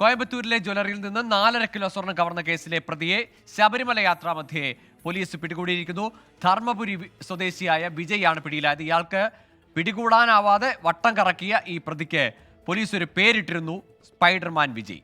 കോയമ്പത്തൂരിലെ ജ്വല്ലറിയിൽ നിന്ന് നാലര കിലോ സ്വർണം കവർന്ന കേസിലെ പ്രതിയെ ശബരിമല യാത്രാമധ്യേ പോലീസ് പിടികൂടിയിരിക്കുന്നു. ധർമ്മപുരി സ്വദേശിയായ വിജയാണ് പിടിയിലായത്. ഇയാൾക്ക് പിടികൂടാനാവാതെ വട്ടം കറക്കിയ ഈ പ്രതിക്ക് പോലീസ് ഒരു പേരിട്ടിരുന്നു. സ്പൈഡർമാൻ വിജയ്.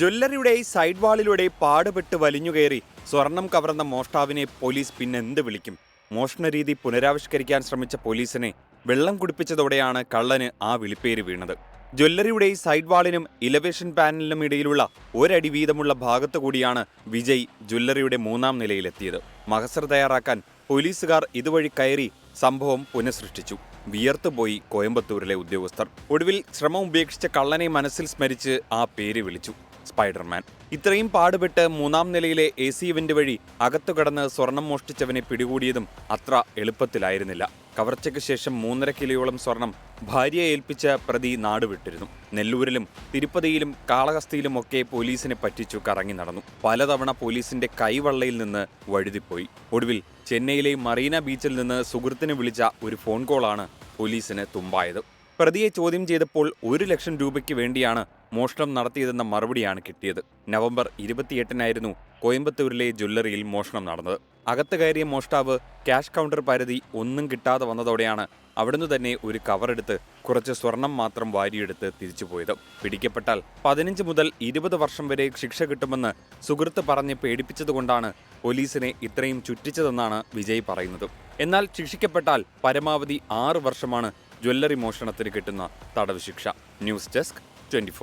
ജ്വല്ലറിയുടെ സൈഡ് വാളിലൂടെ പാടുപെട്ട് വലിഞ്ഞുകയറി സ്വർണം കവർന്ന മോഷ്ടാവിനെ പോലീസ് പിന്നെന്ത് വിളിക്കും? മോഷണ രീതി പുനരാവിഷ്കരിക്കാൻ ശ്രമിച്ച പോലീസിനെ വെള്ളം കുടിപ്പിച്ചതോടെയാണ് കള്ളന് ആ വിളിപ്പേര് വീണത്. ജ്വല്ലറിയുടെ സൈഡ് വാളിനും ഇലവേഷൻ പാനലിനും ഇടയിലുള്ള ഒരടി വീതമുള്ള ഭാഗത്തു കൂടിയാണ് വിജയ് ജ്വല്ലറിയുടെ മൂന്നാം നിലയിലെത്തിയത്. മഹസർ തയ്യാറാക്കാൻ പോലീസുകാർ ഇതുവഴി കയറി സംഭവം പുനഃസൃഷ്ടിച്ചു. വിയർത്തുപോയി കോയമ്പത്തൂരിലെ ഉദ്യോഗസ്ഥർ. ഒടുവിൽ ശ്രമം ഉപേക്ഷിച്ച കള്ളനെ മനസ്സിൽ സ്മരിച്ച് ആ പേര് വിളിച്ചു. സ്പൈഡർമാൻ. ഇത്രയും പാടുപെട്ട് മൂന്നാം നിലയിലെ എ സി ഇവന്റ് വഴി അകത്തു കടന്ന് സ്വർണം മോഷ്ടിച്ചവനെ പിടികൂടിയതും അത്ര എളുപ്പത്തിലായിരുന്നില്ല. കവർച്ചയ്ക്ക് ശേഷം മൂന്നര കിലോയോളം സ്വർണം ഭാര്യയെ ഏൽപ്പിച്ച പ്രതി നാടുവിട്ടിരുന്നു. നെല്ലൂരിലും തിരുപ്പതിയിലും കാളഹസ്തിയിലും ഒക്കെ പോലീസിനെ പറ്റിച്ചു കറങ്ങി നടന്നു. പലതവണ പോലീസിന്റെ കൈവള്ളയിൽ നിന്ന് വഴുതിപ്പോയി. ഒടുവിൽ ചെന്നൈയിലെ മറീന ബീച്ചിൽ നിന്ന് സുഹൃത്തിനെ വിളിച്ച ഒരു ഫോൺ കോളാണ് പോലീസിന് തുമ്പായത്. പ്രതിയെ ചോദ്യം ചെയ്തപ്പോൾ ഒരു ലക്ഷം രൂപയ്ക്ക് വേണ്ടിയാണ് മോഷണം നടത്തിയതെന്ന മറുപടിയാണ് കിട്ടിയത്. നവംബർ ഇരുപത്തിയെട്ടിനായിരുന്നു കോയമ്പത്തൂരിലെ ജ്വല്ലറിയിൽ മോഷണം നടന്നത്. അകത്ത് കയറിയ മോഷ്ടാവ് ക്യാഷ് കൗണ്ടർ പരിധി ഒന്നും കിട്ടാതെ വന്നതോടെയാണ് അവിടുന്ന് തന്നെ ഒരു കവറെടുത്ത് കുറച്ച് സ്വർണം മാത്രം വാരിയെടുത്ത് തിരിച്ചുപോയത് പിടിക്കപ്പെട്ടാൽ പതിനഞ്ച് മുതൽ ഇരുപത് വർഷം വരെ ശിക്ഷ കിട്ടുമെന്ന് സുഹൃത്ത് പറഞ്ഞ് പേടിപ്പിച്ചതുകൊണ്ടാണ് പോലീസിനെ ഇത്രയും ചുറ്റിച്ചതെന്നാണ് വിജയ് പറയുന്നത്. എന്നാൽ ശിക്ഷിക്കപ്പെട്ടാൽ പരമാവധി ആറ് വർഷമാണ് ജ്വല്ലറി മോഷണത്തിന് കിട്ടുന്ന തടവ് ശിക്ഷ. News desk twenty